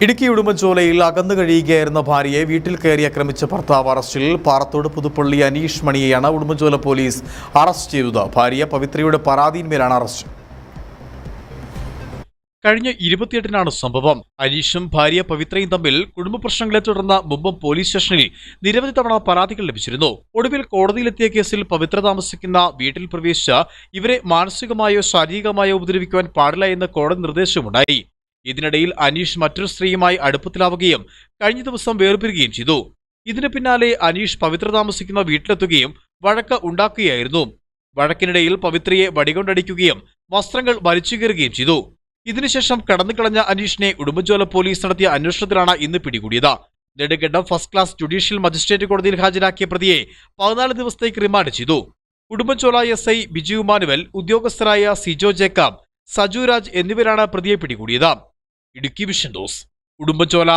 ഇടുക്കി ഉടുമ്പൻചോലയിൽ അകന്നു കഴിയുകയായിരുന്ന ഭാര്യയെ വീട്ടിൽ കയറി ആക്രമിച്ച ഭർത്താവ് അറസ്റ്റിൽ പാറത്തോട് പുതുപ്പള്ളി അനീഷ് മണിയെയാണ് ഉടുമ്പൻചോല പോലീസ് അറസ്റ്റ് ചെയ്തത്. ഭാര്യ പവിത്രയുടെ പരാതിയിന്മേലാണ് അറസ്റ്റ്. കഴിഞ്ഞ ഇരുപത്തിയെട്ടിനാണ് സംഭവം. അനീഷും ഭാര്യ പവിത്രയും തമ്മിൽ കുടുംബ പ്രശ്നങ്ങളെ തുടർന്ന് മുമ്പും പോലീസ് സ്റ്റേഷനിൽ നിരവധി തവണ പരാതികൾ ലഭിച്ചിരുന്നു. ഒടുവിൽ കോടതിയിലെത്തിയ കേസിൽ പവിത്ര താമസിക്കുന്ന വീട്ടിൽ പ്രവേശിച്ച ഇവരെ മാനസികമായോ ശാരീരികമായോ ഉപദ്രവിക്കുവാൻ പാടില്ല എന്ന് കോടതി നിർദ്ദേശമുണ്ടായി ഇതിനിടയിൽ അനീഷ് മറ്റൊരു സ്ത്രീയുമായി അടുപ്പത്തിലാവുകയും കഴിഞ്ഞ ദിവസം വേർപിരിയുകയും ചെയ്തു. ഇതിന് പിന്നാലെ അനീഷ് പവിത്ര താമസിക്കുന്ന വീട്ടിലെത്തുകയും വഴക്ക് ഉണ്ടാക്കുകയായിരുന്നു. വഴക്കിനിടയിൽ പവിത്രയെ വടികൊണ്ടടിക്കുകയും വസ്ത്രങ്ങൾ വലിച്ചു കയറുകയും ചെയ്തു. ഇതിനുശേഷം കടന്നുകളഞ്ഞ അനീഷിനെ ഉടുമ്പൻചോല പോലീസ് നടത്തിയ അന്വേഷണത്തിലാണ് ഇന്ന് പിടികൂടിയത്. Nedumkandam first class judicial magistrate കോടതിയിൽ ഹാജരാക്കിയ പ്രതിയെ പതിനാല് ദിവസത്തേക്ക് റിമാൻഡ് ചെയ്തു. ഉടുമ്പൻചോല എസ് ഐ ബിജു മാനുവൽ ഉദ്യോഗസ്ഥരായ സിജോ ജേക്കബ് സജു രാജ് എന്നിവരാണ് പ്രതിയെ പിടികൂടിയത്. Idukki vision dose Udumbanchola